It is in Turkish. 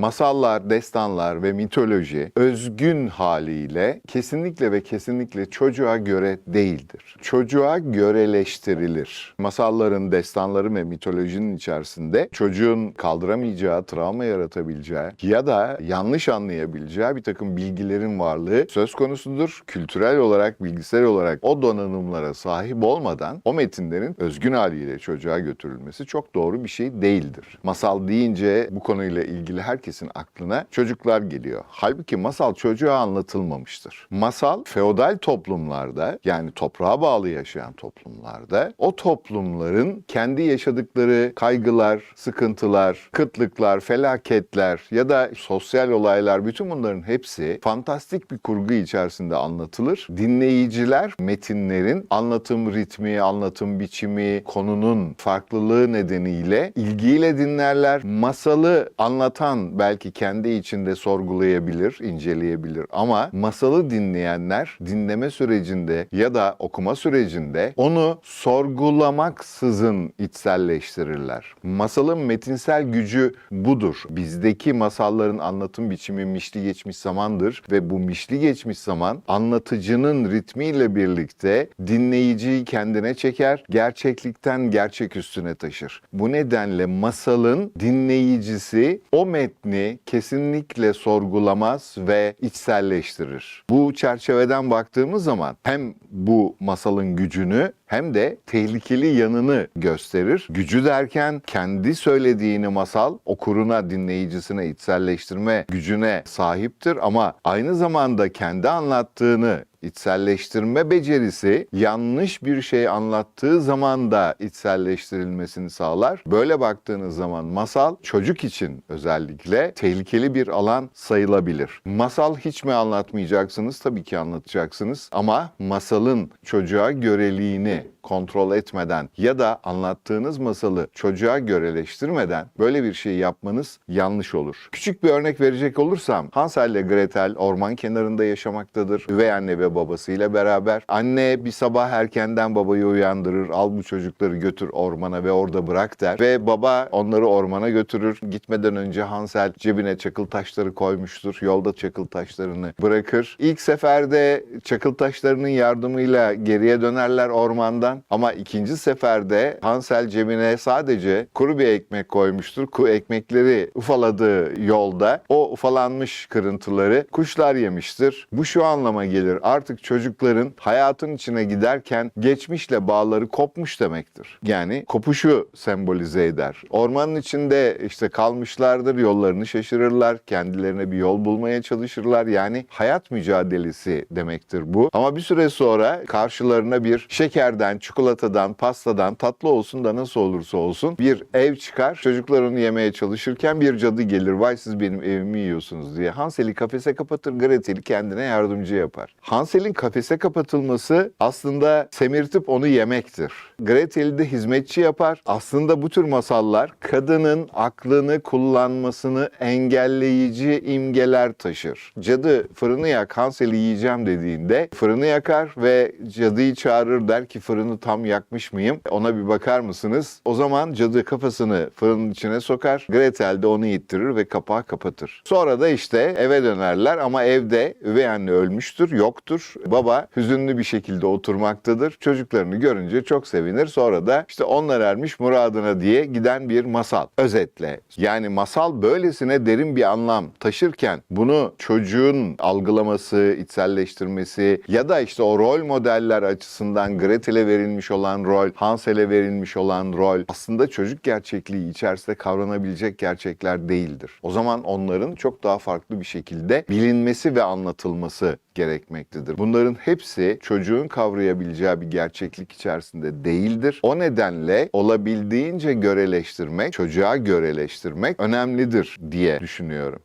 Masallar, destanlar ve mitoloji özgün haliyle kesinlikle ve kesinlikle çocuğa göre değildir. Çocuğa göreleştirilir. Masalların, destanların ve mitolojinin içerisinde çocuğun kaldıramayacağı, travma yaratabileceği ya da yanlış anlayabileceği bir takım bilgilerin varlığı söz konusudur. Kültürel olarak, bilgisayar olarak o donanımlara sahip olmadan o metinlerin özgün haliyle çocuğa götürülmesi çok doğru bir şey değildir. Masal deyince bu konuyla ilgili herkesin aklına çocuklar geliyor. Halbuki masal çocuğa anlatılmamıştır. Masal feodal toplumlarda yani toprağa bağlı yaşayan toplumlarda o toplumların kendi yaşadıkları kaygılar, sıkıntılar, kıtlıklar, felaketler ya da sosyal olaylar bütün bunların hepsi fantastik bir kurgu içerisinde anlatılır. Dinleyiciler metinlerin anlatım ritmi, anlatım biçimi, konunun farklılığı nedeniyle ilgiyle dinlerler. Masalı anlatan belki kendi içinde sorgulayabilir, inceleyebilir ama masalı dinleyenler dinleme sürecinde ya da okuma sürecinde onu sorgulamaksızın içselleştirirler. Masalın metinsel gücü budur. Bizdeki masalların anlatım biçimi mişli geçmiş zamandır ve bu mişli geçmiş zaman anlatıcının ritmiyle birlikte dinleyiciyi kendine çeker, gerçeklikten gerçek üstüne taşır. Bu nedenle masalın dinleyicisi o metni kesinlikle sorgulamaz ve içselleştirir. Bu çerçeveden baktığımız zaman hem bu masalın gücünü hem de tehlikeli yanını gösterir. Gücü derken kendi söylediğini masal okuruna, dinleyicisine içselleştirme gücüne sahiptir ama aynı zamanda kendi anlattığını içselleştirme becerisi yanlış bir şey anlattığı zaman da içselleştirilmesini sağlar. Böyle baktığınız zaman masal çocuk için özellikle tehlikeli bir alan sayılabilir. Masal hiç mi anlatmayacaksınız? Tabii ki anlatacaksınız ama masalın çocuğa göreliğini kontrol etmeden ya da anlattığınız masalı çocuğa göreleştirmeden böyle bir şey yapmanız yanlış olur. Küçük bir örnek verecek olursam Hansel ile Gretel orman kenarında yaşamaktadır. Üvey anne ve babasıyla beraber. Anne bir sabah erkenden babayı uyandırır. Al bu çocukları götür ormana ve orada bırak der. Ve baba onları ormana götürür. Gitmeden önce Hansel cebine çakıl taşları koymuştur. Yolda çakıl taşlarını bırakır. İlk seferde çakıl taşlarının yardımıyla geriye dönerler ormandan. Ama ikinci seferde Hansel cebine sadece kuru bir ekmek koymuştur. Ku ekmekleri ufaladığı yolda o ufalanmış kırıntıları kuşlar yemiştir. Bu şu anlama gelir. Artık çocukların hayatın içine giderken geçmişle bağları kopmuş demektir. Yani kopuşu sembolize eder. Ormanın içinde işte kalmışlardır, yollarını şaşırırlar, kendilerine bir yol bulmaya çalışırlar. Yani hayat mücadelesi demektir bu. Ama bir süre sonra karşılarına bir şekerden, çikolatadan, pastadan, tatlı olsun da nasıl olursa olsun bir ev çıkar. Çocuklar onu yemeye çalışırken bir cadı gelir. Vay siz benim evimi yiyorsunuz diye. Hansel'i kafese kapatır, Gretel'i kendine yardımcı yapar. Hansel'in kafese kapatılması aslında semirtip onu yemektir. Gretel'i de hizmetçi yapar. Aslında bu tür masallar kadının aklını kullanmasını engelleyici imgeler taşır. Cadı fırını yak Hansel'i yiyeceğim dediğinde fırını yakar ve cadıyı çağırır der ki fırını tam yakmış mıyım? Ona bir bakar mısınız? O zaman cadı kafasını fırının içine sokar. Gretel de onu ittirir ve kapağı kapatır. Sonra da işte eve dönerler ama evde üvey anne ölmüştür, yoktur. Baba hüzünlü bir şekilde oturmaktadır. Çocuklarını görünce çok sevinir. Sonra da işte onlar ermiş muradına diye giden bir masal. Özetle yani masal böylesine derin bir anlam taşırken bunu çocuğun algılaması, içselleştirmesi ya da işte o rol modeller açısından Gretel'e verilmiş olan rol, Hansel'e verilmiş olan rol aslında çocuk gerçekliği içerisinde kavranabilecek gerçekler değildir. O zaman onların çok daha farklı bir şekilde bilinmesi ve anlatılması gerekmektedir. Bunların hepsi çocuğun kavrayabileceği bir gerçeklik içerisinde değildir. O nedenle olabildiğince göreleştirmek, çocuğa göreleştirmek önemlidir diye düşünüyorum.